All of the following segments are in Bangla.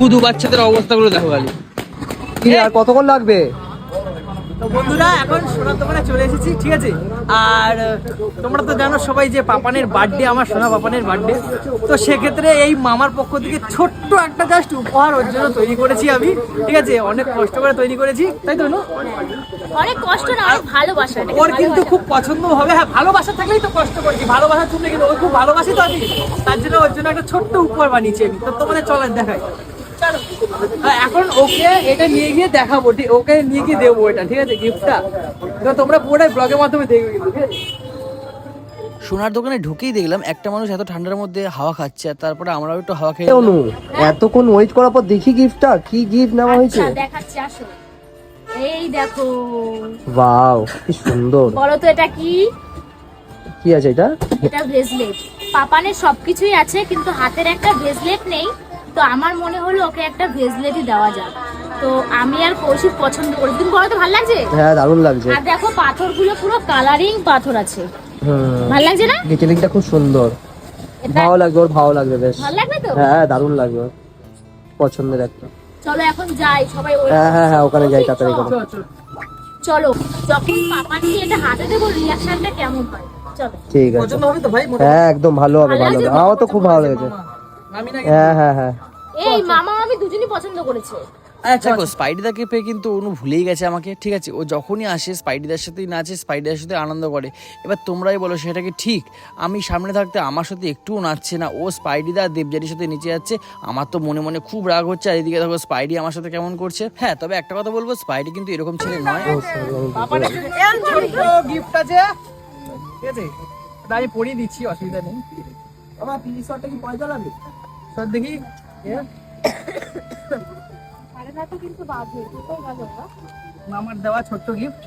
পুকুদু বাচ্চাদের অবস্থাগুলো দেখো খালি। কি আর কতক্ষণ লাগবে? তো বন্ধুরা এখন সোনার দোকানে চলে এসেছি ঠিক আছে? আর তোমরা তো জানো সবাই যে পাপানের বার্থডে আমার সোনা পাপানের বার্থডে তো সেক্ষেত্রে এই মামার পক্ষ থেকে ছোট্ট একটা জাস্ট উপহার ওর জন্য তৈরি করেছি আমি ঠিক আছে? অনেক কষ্ট করে তৈরি করেছি তাই তো অনেক কষ্ট না অনেক ভালোবাসা ওর কিন্তু খুব পছন্দ হবে। হ্যাঁ ভালোবাসা থাকলেই তো কষ্ট করছি ভালোবাসা জন্য কিন্তু ওর খুব ভালোবাসি তো আমি। তার জন্য ওর জন্য একটা ছোট্ট উপহার বানিয়েছি আমি। তো তোমাদের চলেন দেখাই। হ্যাঁ, এখন ওকে এটা নিয়ে গিয়ে দেখাবো ওকে নিয়ে গিয়ে দেবো এটা ঠিক আছে গিফটটা তো তোমরা পুরোটাই ব্লগের মাধ্যমে দেখবে কিন্তু ঠিক আছে? সোনার দোকানে ঢুকেই দেখলাম একটা মানুষ এত ঠান্ডার মধ্যে হাওয়া খাচ্ছে আর তারপরে আমরাও একটু হাওয়া খেয়ে অনু এতক্ষণ ওয়েট করার পর দেখি গিফটটা কি গিফট নেওয়া হয়েছে? আচ্ছা, দেখাচ্ছি আসো। এই দেখো। ওয়াও কি সুন্দর। বলো তো এটা কি? কি আছে এটা? এটা ব্রেসলেট পাপানের সবকিছুই আছে কিন্তু হাতের একটা ব্রেসলেট নেই। তো আমার মনে হলো ওকে একটা ব্রেসলেটই দেওয়া যাক। তো আমি আর কৌশিক পছন্দ করি। তুমি বলো তো ভালো লাগছে? হ্যাঁ দারুণ লাগছে। আর দেখো পাথরগুলো পুরো কালারিং পাথর আছে। হুম। ভালো লাগছে না? ডিটেলিংটা খুব সুন্দর। ভালো লাগবে ওর ভালো লাগবে বেশ। ভালো লাগবে তো? হ্যাঁ দারুণ লাগবে পছন্দের একটা। চলো এখন যাই সবাই ওই হ্যাঁ হ্যাঁ হ্যাঁ ওখানে যাই তাড়াতাড়ি করে। চলো, চলো। চলো যখন পাপানকে এটা হাতে দেবো রিয়াকশনটা কেমন হয়? চলো। ঠিক আছে। পছন্দ হবে তো ভাই? হ্যাঁ একদম ভালো হবে ভালো হবে। আমার তো খুব ভালো লেগেছে। হ্যাঁ হ্যাঁ হ্যাঁ। এই মামা আমি দুজনই পছন্দ করেছে। আচ্ছা দেখো স্পাইডিদাকে পেয়ে কিন্তু অনু ভুলেই গেছে আমাকে। ঠিক আছে ও যখনই আসে স্পাইডিদার সাথেই নাচে স্পাইডিদার সাথে আনন্দ করে। এবার তোমরাই বলো সেটা কি ঠিক? আমি সামনে থাকতে আমার সাথে একটুও নাচছে না। ও স্পাইডিদা দেবজারির সাথে নিচে যাচ্ছে। আমার তো মনে মনে খুব রাগ হচ্ছে। আর এদিকে দেখো স্পাইডি আমার সাথে কেমন করছে। হ্যাঁ তবে একটা কথা বলব স্পাইডি কিন্তু এরকম ছেলে নয়। গিফট আছে ঠিক আছে আমি পরিয়ে দিচ্ছি অসুবিধা নেই। আমার তিরিশ কি পয়সা লাগবে? দেখি। এ, মামার দেওয়া ছোট্ট গিফট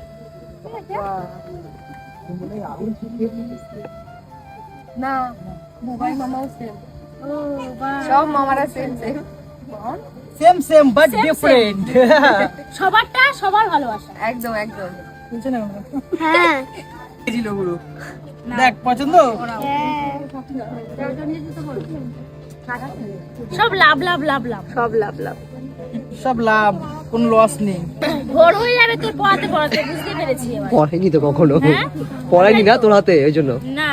না মোবাইল মামাও সেম সব মামারা same same same same but different সবারটা সবার ভালোবাসা। একদম একদম। বুঝছে না হ্যাঁ। ছিল দেখ পছন্দ? সব লাভ লাভ লাভ লাভ। সব লাভ লাভ। সব লাভ কোনো লস নেই। ভোর হয়ে যাবে তোর পড়াতে পড়াতে বুঝতে পেরেছি এবার। পড়াইনি তো কখনো? হ্যাঁ? পড়াইনি না তোর হাতে ওই জন্য? না।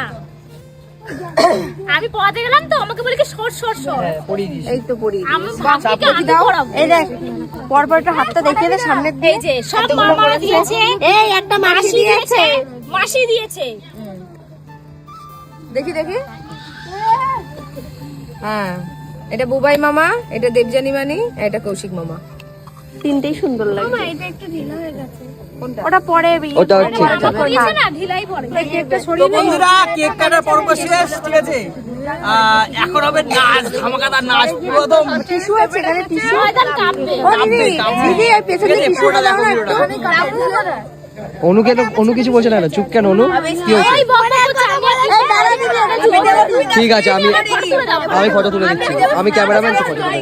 আমি পড়াতে গেলাম তো আমাকে বলে কি শর্ট শর্ট শর্ট দিস। এই তো পড়ি আমি ভাবছি আমি পড়াবো? এই দেখ পরপর একটা হাতটা দেখিয়ে দে সামনে এই যে সব মামারা দিয়েছে। এই একটা মাসি দিয়েছে। মাসি দিয়েছে। দেখি দেখি। হ্যাঁ। এটা বুবাই মামা এটা দেবজানি মানি এটা কৌশিক মামা। তিনটেই সুন্দর লাগে এটা একটু ঢিলা হয়ে গেছে। ওটা পরে ওটা ঠিক আছে দিয়েছে না ঢিলাই পড়ে একটা তো বন্ধুরা কেক কাটার পর্ব শেষ ঠিক আছে? এখন হবে নাচ ধামাকাদার নাচ পুরো একদম টিস্যু আছে এখানে টিস্যু। ময়দান কাঁপবে দিদি এই পেছনে টিস্যুটা পুরোটা দাও না দেখো, একটু অনুকে তো অনু কিছু বলছে না না চুপ কেন অনু? কি হয়েছে? ঠিক আছে আমি আমি ফটো তুলে দিচ্ছি। আমি ক্যামেরাম্যান তো ফটো তুলে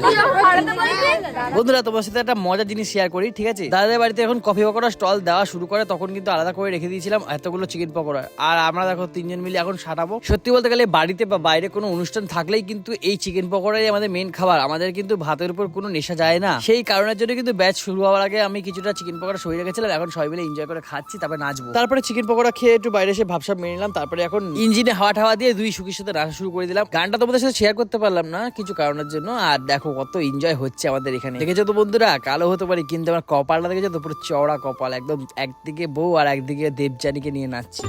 বন্ধুরা তোমার সাথে একটা মজার জিনিস শেয়ার করি ঠিক আছে? দাদাদের বাড়িতে এখন কফি পকোড়া স্টল দেওয়া শুরু করে তখন কিন্তু আলাদা করে রেখে দিয়েছিলাম এতগুলো চিকেন পকোড়া। আর আমরা দেখো তিনজন মিলে এখন সাটাবো সত্যি বলতে গেলে বাড়িতে বা বাইরে কোনো অনুষ্ঠান থাকলেই কিন্তু এই চিকেন পকোড়াই আমাদের মেন খাবার। আমাদের কিন্তু ভাতের উপর কোনো নেশা যায় না। সেই কারণের জন্য কিন্তু ব্যাচ শুরু হওয়ার আগে আমি কিছুটা চিকেন পকোড়া সরিয়ে রেখেছিলাম। এখন সবাই মিলে এনজয় করে খাচ্ছি তারপরে নাচবো। তারপরে চিকেন পকোড়া খেয়ে একটু বাইরে এসে ভাবসাব মেনে নিলাম। তারপরে এখন ইঞ্জিনে হাওয়া ঠাওয়া দিয়ে দুই সুখীর সাথে রাখা শুরু করে দিলাম। গানটা তোমাদের সাথে শেয়ার করতে পারলাম না, কিছু কারণের জন্য। আর দেখো, কত এনজয় হচ্ছে আমাদের এখানে। দেখেছ তো বন্ধুরা, কালো হতে পারি, কিন্তু আমার কপালটা দেখেছ তো, পুরো চওড়া কপাল, একদম একদিকে বউ আর একদিকে দেবযানীকে নিয়ে নাচছে।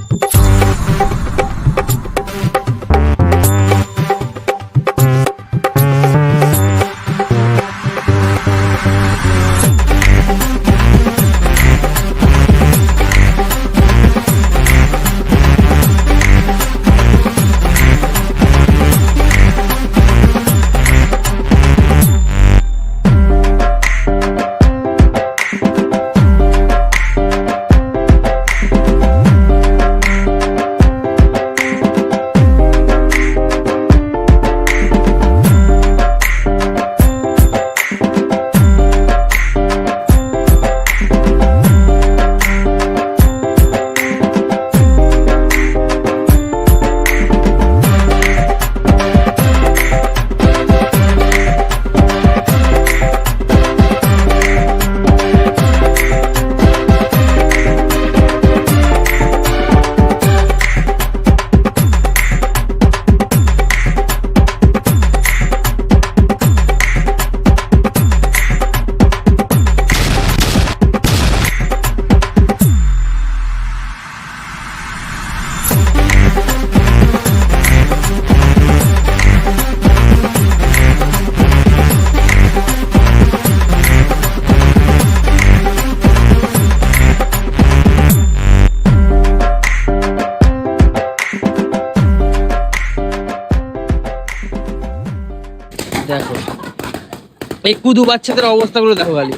এই কুদু বাচ্চাদের অবস্থাগুলো দেখো খালি।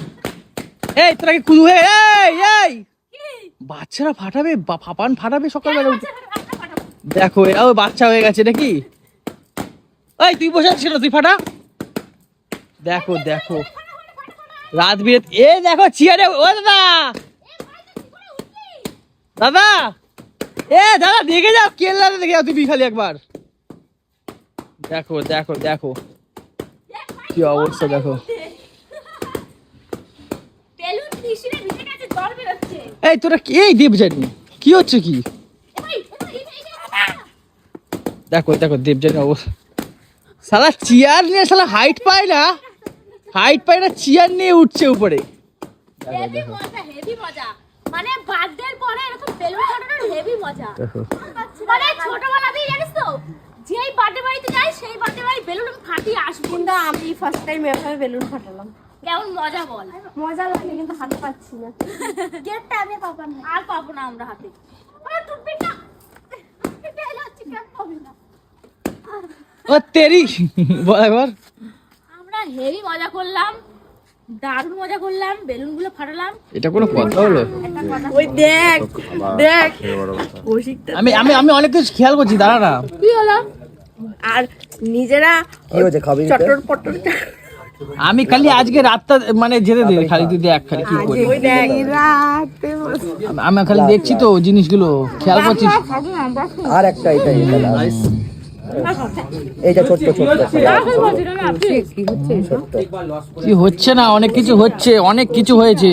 এই, তোরা কি কুদু হয়ে এই এই! বাচ্চারা ফাটাবে ফাপান ফাটাবে সকালবেলা উঠে। দেখো এরা বাচ্চা হয়ে গেছে নাকি? এই, তুই বসে আছিস তুই ফাটা। দেখো দেখো। রাত বিরেত এ, দেখো, চিয়ারে ও, দাদা! দাদা! এ, দাদা, দেখে যাও কেল্লা দেখে যাও, তুমি খালি একবার। দেখো দেখো দেখো। কি অবস্থা দেখো। এই তোরা কি এই দেব দেবজানি কি হচ্ছে কি? দেখো দেখো দেবজানি অবস্থা। সালা চেয়ার নিয়ে সালা হাইট পায় না। হাইট পায় না চেয়ার নিয়ে উঠছে উপরে। হেভি মজা হেভি মজা। মানে বার্থডের পরে এরকম বেলুন ফাটানোর হেভি মজা। মানে ছোটবেলাতেই জানিস তো যেই বার্থডে বাড়িতে যাই সেই বার্থডে বাড়ি বেলুন ফাটিয়ে আসব। কিন্তু আমি ফার্স্ট টাইম এভাবে বেলুন ফাটালাম। কেমন মজা বল। মজা লাগে কিন্তু হাতে পাচ্ছি না। গেটটা আমি পাবো না। আর পাবো না আমরা হাতে। আর টুটবে না কেন পাবি না। ও তেরি বল একবার। আমরা হেভি মজা করলাম। দারুণ মজা করলাম বেলুনগুলো ফাটালাম। এটা কোনো কথা হলো? ওই দেখ দেখ কৌশিকটা আমি আমি আমি অনেক কিছু খেয়াল করছি দাঁড়া না। কি হলো? আর নিজেরা কি হয়েছে খাবি চটর পটর আমি খালি আজকে রাতটা মানে যেতে দে খালি তুই দেখ খালি কি করি আমি- খালি দেখছি তো জিনিসগুলো খেয়াল করছিস? আর একটা এটা এটা last। এইটা ছোট্ট ছোট্ট ছোট্ট। কি হচ্ছে না? অনেক কিছু হচ্ছে অনেক কিছু হয়েছে।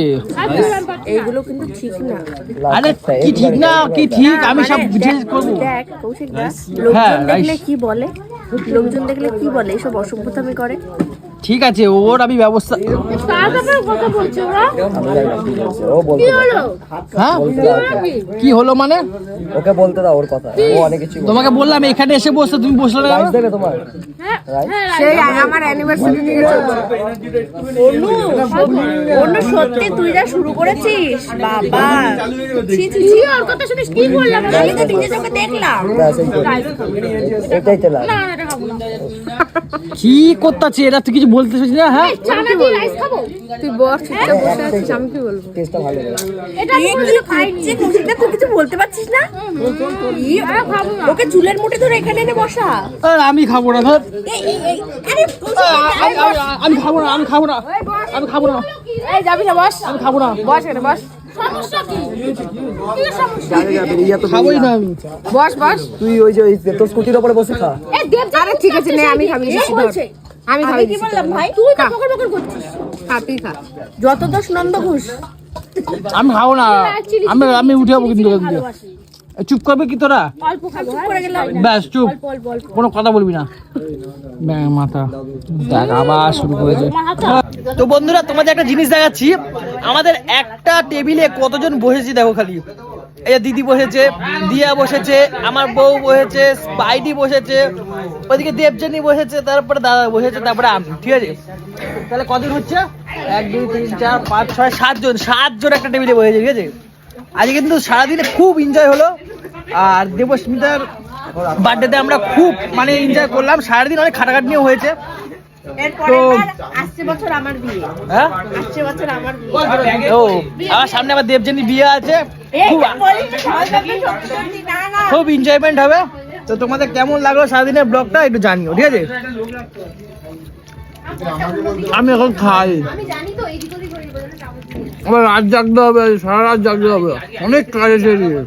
এইগুলো কিন্তু ঠিক না। আরে কি ঠিক না? কি ঠিক? আমি সব বুঝে করব। দেখ কৌশিক দা হ্যাঁ, লোকজন দেখলে কি বলে? লোকজন দেখলে কি বলে? এইসব অসভ্যতামি করে। ঠিক আছে ওর আমি ব্যবস্থা হ্যাঁ। কি হলো মানে? ওকে বলতে দাও ওর কথা। ও অনেক কিছু তোমাকে বললাম এখানে এসে বসতে তুমি বসলে না দেবে তোমার? হ্যাঁ? হ্যাঁ সেই আমার অ্যানিভার্সারি নিয়ে অনু অনু সত্যি তুই যা শুরু করেছিস? বাবা। ছি ছি ছি ওর কথা শুনিস কি বললাম? আমি তো নিজে চোখে দেখলাম। ব্যাস, এই তো। এটাই তো না না এটা খাব না। কি করতেছে? এটা তুই কিছু বলতে চাইছিস না হ্যাঁ? চানা দিয়ে রাইস খাব? তুই বস চুপচাপ বসে আছিস আমি কি বলব? Taste টা ভালো লাগে। এটা কি খাইছে কৌশিকটা তুই কিছু বলতে পারছিস না? ই, খাব না। ওকে চুলের মুঠে ধরে এখানে এনে বসা। আর আমি খাব না ধর। আরে আমি- আমি- আমি খাব না আমি খাব না আমি খাব না। এই যাবি না বস। আমি খাব না। বস এখানে বস। খাবোই না। আমি বস বস। তুই ওই যে তোর স্কুটির উপরে বসে খা। আরে ঠিক আছে নে আমি খাবি আমি খাবি কি বললাম ভাই? তুই তো বকর বকর করছিস। খা তুই খা। যত দোষ নন্দ ঘোষ আমি খাব না। আমি আমি উঠে যাব কিন্তু চুপ করবে কি তোরা? হ্যাঁ? ব্যাস চুপ। কোনো কথা বলবি না। মাথা। দেখ আবার শুরু করেছে। তো বন্ধুরা তোমাদের একটা জিনিস দেখাচ্ছি। আমাদের একটা টেবিলে কতজন বসেছি দেখো খালি। এই দিদি বসেছে, দিয়া বসেছে, আমার বউ বসেছে, স্পাইডি বসেছে, ওইদিকে দেবজানি বসেছে, তারপরে দাদা বসেছে, তারপরে আমি, ঠিক আছে? তাহলে কদিন হচ্ছে? এক, দুই, তিন, চার, পাঁচ, ছয়, সাতজন সাতজন একটা টেবিলে বসেছে, ঠিক আছে? আজকে কিন্তু সারাদিনে খুব এনজয় হলো। আর দেবস্মিতার বার্থডেতে আমরা খুব মানে এনজয় করলাম। সারাদিন অনেক খাটাখাটনিও হয়েছে। এরপরে তো- আসছে বছর আমার বিয়ে। হ্যাঁ? আসছে বছর আমার বিয়ে। ও আমার সামনে আবার দেবজানি বিয়ে আছে। খুব এনজয়মেন্ট হবে। তো তোমাদের কেমন লাগল সারাদিনের ব্লগটা একটু জানিও ঠিক আছে? আমি এখন খাই। আমার রাত জাগতে হবে সারা রাত জাগতে হবে। অনেক কাজ আছে এদিকে।